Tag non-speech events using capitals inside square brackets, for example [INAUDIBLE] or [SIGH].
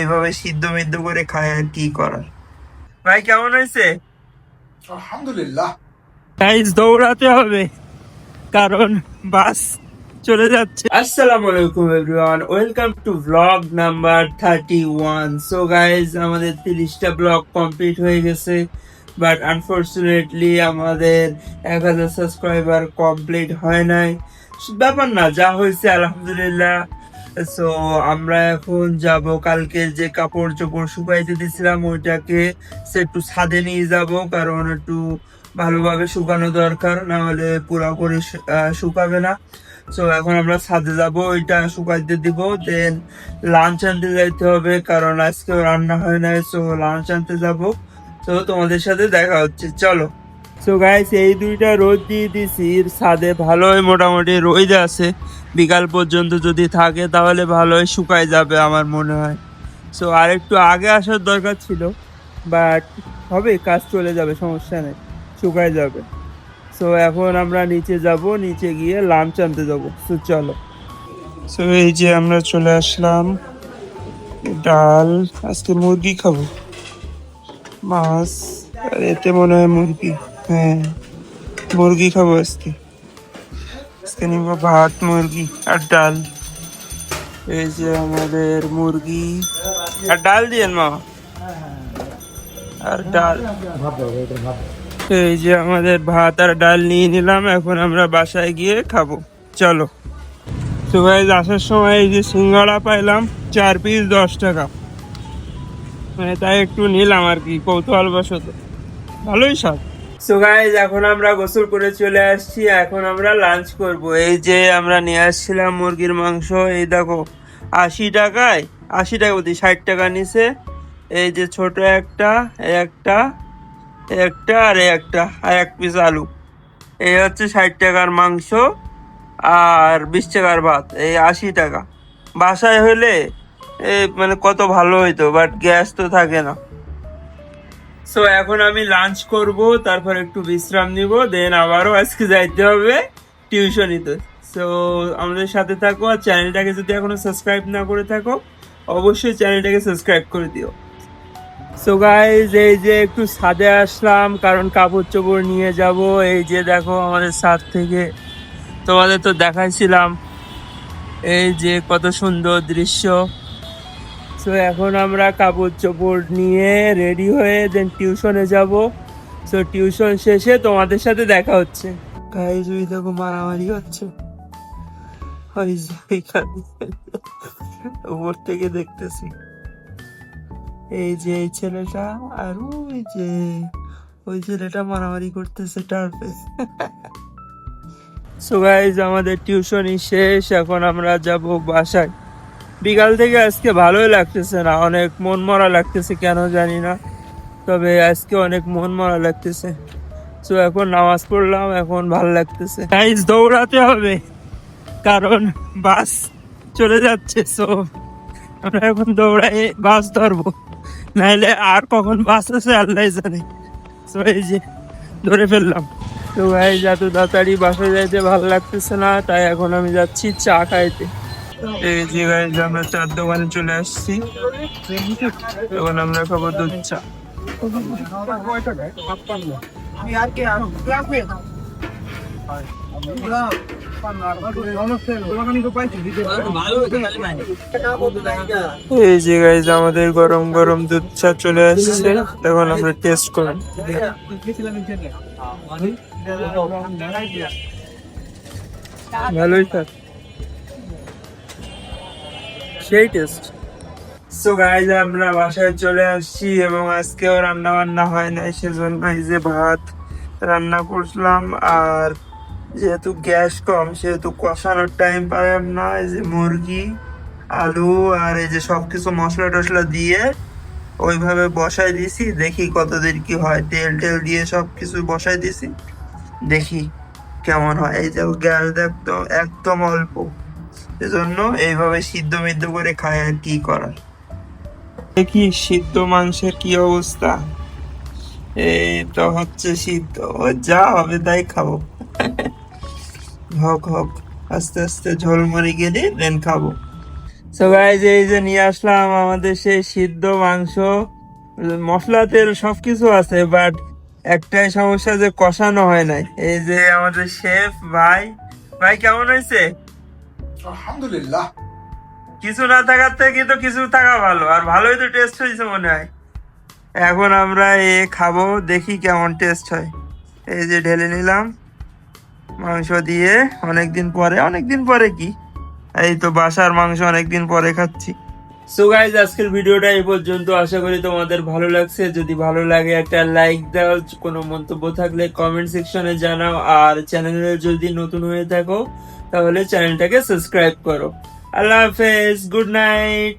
এইভাবে সিদ্ধ মিদ্ধ করে খায় আর কি করার? ভাই কেমন হয়েছে? আলহামদুলিল্লাহ। গাইজ দৌড়াতে হবে কারণ বাস চলে যাচ্ছে। আসসালামু আলাইকুম everyone welcome to vlog number thirty one so guys আমাদের তিরিশটা ব্লগ কমপ্লিট হয়ে গেছে বাট আনফর্চুনেটলি আমাদের এক হাজার সাবস্ক্রাইবার কমপ্লিট হয় নাই। ব্যাপার না যা হয়েছে আলহামদুলিল্লাহ। সো আমরা এখন যাব কালকে যে কাপড় চোপড় শুকাইতে দিছিলাম, ওইটাকে সে একটু ছাদে নিয়ে যাব, কারণ একটু ভালোভাবে শুকানো দরকার, না হলে পুরো করে শুকাবে না। সো এখন আমরা ছাদে যাব, ওইটা শুকাইতে দিব দেন লাঞ্চ আনতে যাইতে হবে, কারণ আজকেও রান্না হয় না সো লাঞ্চ আনতে যাব। তো তোমাদের সাথে দেখা হচ্ছে, চলো। সো গাইস এই দুইটা রোদ দিয়ে দিছি। ছাদে ভালোই মোটামুটি রোদ আছে। বিকাল পর্যন্ত যদি থাকে, তাহলে ভালোই শুকায় যাবে আমার মনে হয়। সো আর একটু আগে আসার দরকার ছিল বাট হবে, কাজ চলে যাবে, সমস্যা নেই, শুকায় যাবে। সো এখন আমরা নিচে যাব, নিচে গিয়ে লাঞ্চ আনতে যাব। সো চলো। সো এই যে আমরা চলে আসলাম, ডাল, আজকে মুরগি খাব। মাছ, আর এতে মনে হয় মুরগি। হ্যাঁ মুরগি খাব আজকে। আজকে নিব ভাত, মুরগি আর ডাল। এই যে আমাদের মুরগি আর ডাল দিয়েন মা আর ডাল। এই যে আমাদের ভাত আর ডাল নিয়ে নিলাম, এখন আমরা বাসায় গিয়ে খাব। চলো। তো গাইজ আসার সময় এই যে সিঙ্গাড়া পাইলাম, চার পিস দশ টাকা। মানে তাই একটু নিলাম আর কি কৌতূহল বশত ভালোই স্বাদ। সো গাইজ এখন আমরা গোসল করে চলে আসছি। এখন আমরা লাঞ্চ করব। এই যে আমরা নিয়ে আসছিলাম মুরগির মাংস, এই দেখো, আশি টাকায়, আশি টাকা বলতে ষাট টাকা নিছে। এই যে ছোট একটা একটা একটা, আর একটা, আর এক পিস আলু। এই হচ্ছে ষাট টাকার মাংস আর বিশ টাকার ভাত। এই আশি টাকা। বাসায় হলে এই মানে কত ভালো হইতো বাট গ্যাস তো থাকে না। সো এখন আমি লাঞ্চ করব, তারপর একটু বিশ্রাম নিব দেন আবারও আজকে যাইতে হবে টিউশনিতে। সো আমাদের সাথে থাকো আর চ্যানেলটাকে যদি এখনও সাবস্ক্রাইব না করে থাকো, অবশ্যই চ্যানেলটাকে সাবস্ক্রাইব করে দিও। সো গাইজ এই যে একটু ছাদে আসলাম, কারণ কাপড় চোপড় নিয়ে যাব। এই যে দেখো আমাদের ছাদ থেকে তোমাদের তো দেখাইছিলাম। এই যে কত সুন্দর দৃশ্য। সো এখন আমরা কাপড় চোপড় নিয়ে রেডি হয়ে দেন টিউশনে যাব। সো টিউশন শেষে তোমাদের সাথে দেখা হচ্ছে। গাইজ ওই দেখো মারামারি হচ্ছে। উপর থেকে দেখতেছি। এই যে এই ছেলেটা আর ওই যে ওই ছেলেটা মারামারি করতেছে টার্ফে সো গাইজ আমাদের টিউশনই শেষ। এখন আমরা যাব বাসায়। বিকাল থেকে আজকে ভালোই লাগতেছে না, অনেক মন মরা লাগতেছে, কেন জানি না। তবে আজকে অনেক মন মরা লাগতেছে। সো এখন নামাজ পড়লাম, এখন ভালো লাগতেছে। গাইজ দৌড়াতে হবে, কারণ বাস চলে যাচ্ছে সো আমরা এখন দৌড়াই, বাস ধরবো। নাইলে আর কখন বাস আছে আল্লাহ জানে। তো এই যে, ধরে ফেললাম। তো ভাই যত তাড়াতাড়ি বাসে যাইতে ভালো লাগতেছে না, তাই এখন আমি যাচ্ছি চা খাইতে। এই যে গাইজ আমরা চার দোকানে চলে আসছি। এখন আমরা খাব দুধ চা। এই যে গাইজ আমাদের গরম গরম দুধ চা চলে আসছে। তখন আমরা টেস্ট করব। ভালোই থাক। সেই টেস্ট সো গাইজ আমরা বাসায় চলে আসছি এবং আজকেও রান্না বান্না হয় নাই, সেজন্য এই যে ভাত রান্না করছিলাম। আর যেহেতু গ্যাস কম, সেহেতু কষানোর টাইম পাইলাম না, এই যে মুরগি, আলু আর এই যে সব কিছু মশলা টশলা দিয়ে ওইভাবে বসাই দিছি দেখি কতদিন কি হয়, তেল টেল দিয়ে সব কিছু বসাই দিছি দেখি কেমন হয়। এই যে গ্যাস একদম একদম অল্প। এজন্য এইভাবে সিদ্ধ মিদ্ধ করে খায় আর কি করার। দেখি সিদ্ধ মাংসের কি অবস্থা? এই তো হচ্ছে সিদ্ধ। যা হবে তাই খাব। [LAUGHS] হোক হোক। আস্তে আস্তে ঝোল মরে গেলে দেন খাব। সো গাইজ এই যে নিয়ে আসলাম আমাদের সেই সিদ্ধ মাংস। মশলা, তেল সবকিছু আছে বাট একটাই সমস্যা যে কষানো হয় নাই। এই যে আমাদের শেফ ভাই। ভাই, কেমন হয়েছে? আলহামদুলিল্লাহ। কিছু না থাকার থেকে কিন্তু কিছু থাকা ভালো আর ভালোই তো টেস্ট হয়েছে মনে হয়। এখন আমরা এ খাব দেখি কেমন টেস্ট হয়। এই যে ঢেলে নিলাম মাংস দিয়ে অনেকদিন পরে অনেকদিন পরে কি? এই তো বাসার মাংস অনেকদিন পরে খাচ্ছি। সো গাইজ আজকের ভিডিওটা এই পর্যন্ত। আশা করি তোমাদের ভালো লাগছে। যদি ভালো লাগে একটা লাইক দাও। কোনো মন্তব্য থাকলে কমেন্ট সেকশনে জানাও। আর চ্যানেলে যদি নতুন হয়ে থাকো তাহলে চ্যানেলটাকে সাবস্ক্রাইব করো আল্লাহ হাফেজ গুড নাইট